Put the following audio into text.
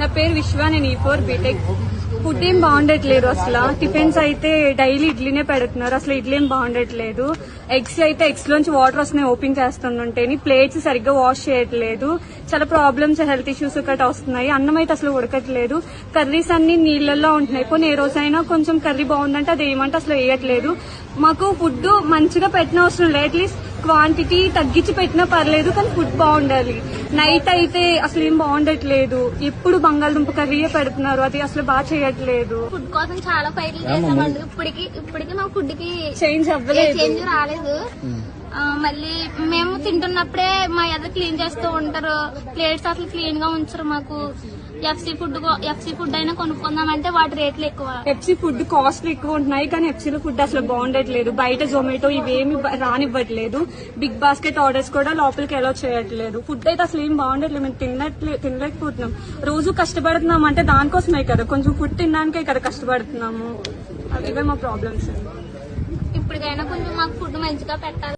నా పేరు విశ్వ నేను ఈ ఫోర్ బీటెక్ ఫుడ్ ఏం బాగుండట్లేదు అసలు. టిఫిన్స్ అయితే డైలీ ఇడ్లీనే పెడుతున్నారు. అసలు ఇడ్లీ ఏం బాగుండట్లేదు. ఎగ్స్ అయితే ఎగ్స్ లోంచి వాటర్ వస్తున్నాయి ఓపెన్ చేస్తుంటే ప్లేట్స్ సరిగ్గా వాష్ చేయట్లేదు. చాలా ప్రాబ్లమ్స్ హెల్త్ ఇష్యూస్ గట్రా వస్తున్నాయి. అన్నం అయితే అసలు ఉడకట్లేదు. కర్రీస్ అన్ని నీళ్ళల్లో ఉంటున్నాయి. పోనీ ఏ రోజైనా కొంచెం కర్రీ బాగుందంటే అది ఏమంటే అసలు వేయట్లేదు. మాకు ఫుడ్ మంచిగా పెట్టిన అవసరం లేదు. అట్లీస్ట్ క్వాంటిటీ తగ్గించి పెట్టినా పర్లేదు కానీ ఫుడ్ బాగుండాలి. నైట్ అయితే అసలు ఏం బాగుండట్లేదు. ఎప్పుడు బంగాళదుంప కర్రీయే పెడుతున్నారు అది అసలు బాగా చేయట్లేదు. ఫుడ్ కోసం చాలా ఫైట్లు చేసామండి ఇప్పటికి ఇప్పటికి మా ఫుడ్కి చేంజ్ అవ్వలేదు. చేంజ్ రాలేదు. మళ్ళీ మేము తింటున్నప్పుడే మా ఎదురు క్లీన్ చేస్తూ ఉంటారు. ప్లేట్స్ అసలు క్లీన్గా ఉంచరు మాకు. ఎఫ్సి ఫుడ్ ఎఫ్సి ఫుడ్ అయినా కొనుక్కుందామంటే వాటి రేట్లు ఎక్కువ. ఎఫ్సీ ఫుడ్ కాస్ట్లు ఎక్కువ ఉంటున్నాయి కానీ ఎఫ్సీలో ఫుడ్ అసలు బాగుండట్లేదు. బయట జొమాటో ఇవేమి రానివ్వట్లేదు. బిగ్ బాస్కెట్ ఆర్డర్స్ కూడా లోపలికి ఎలా చేయట్లేదు. ఫుడ్ అయితే అసలు ఏం బాగుండట్లేదు. మేము తినట్లే తినలేకపోతున్నాం. రోజు కష్టపడుతున్నాం అంటే దానికోసమే కదా. కొంచెం ఫుడ్ తినడానికే కదా కష్టపడుతున్నాము. అవి మా ప్రాబ్లమ్స్ ఇప్పటికైనా కొంచెం మాకు ఫుడ్ మంచిగా పెట్టాలి.